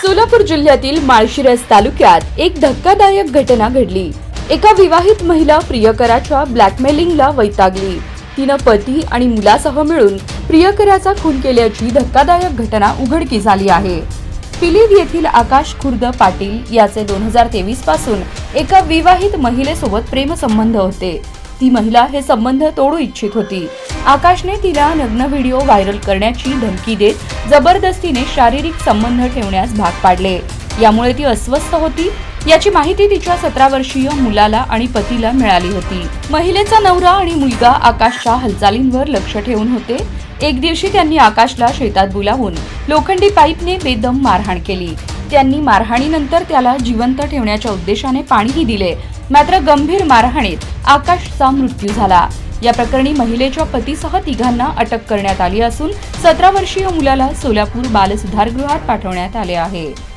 सोलापूर जिल्ह्यातील माळशिरस तालुक्यात एक धक्कादायक घटना घडली. एका विवाहित महिला प्रियकराच्या ब्लॅकमेलिंगला वैतागली. तिनं पती आणि मुलासह मिळून प्रियकराचा खून केल्याची धक्कादायक घटना उघडकीस आली आहे. पिलीद येथील आकाश खुर्द पाटील याचे दोन हजार तेवीसपासून एका विवाहित महिलेसोबत प्रेमसंबंध होते. ती महिला हे संबंध तोडू इच्छित होती. आकाशने तिला नग्न व्हिडिओ व्हायरल करण्याची धमकी देत जबरदस्तीने शारीरिक संबंध ठेवण्यास भाग पाडले. यामुळे ती अस्वस्थ होती. याची माहिती तिच्या सतरा वर्षीय मुलाला आणि पतीला मिळाली होती. महिलेचा नवरा आणि मुलगा आकाशच्या हालचालींवर लक्ष ठेवून होते. एक दिवशी त्यांनी आकाशला शेतात बोलावून लोखंडी पाईपने बेदम मारहाण केली. त्यांनी मारहाणीनंतर त्याला जिवंत ठेवण्याच्या उद्देशाने पाणीही दिले. मात्र गंभीर मारहाणीत आकाशचा मृत्यू झाला. या प्रकरणी महिलेच्या पतीसह तिघांना अटक करण्यात आली असून सतरा वर्षीय मुलाला सोलापूर बालसुधारगृहात पाठवण्यात आले आहे.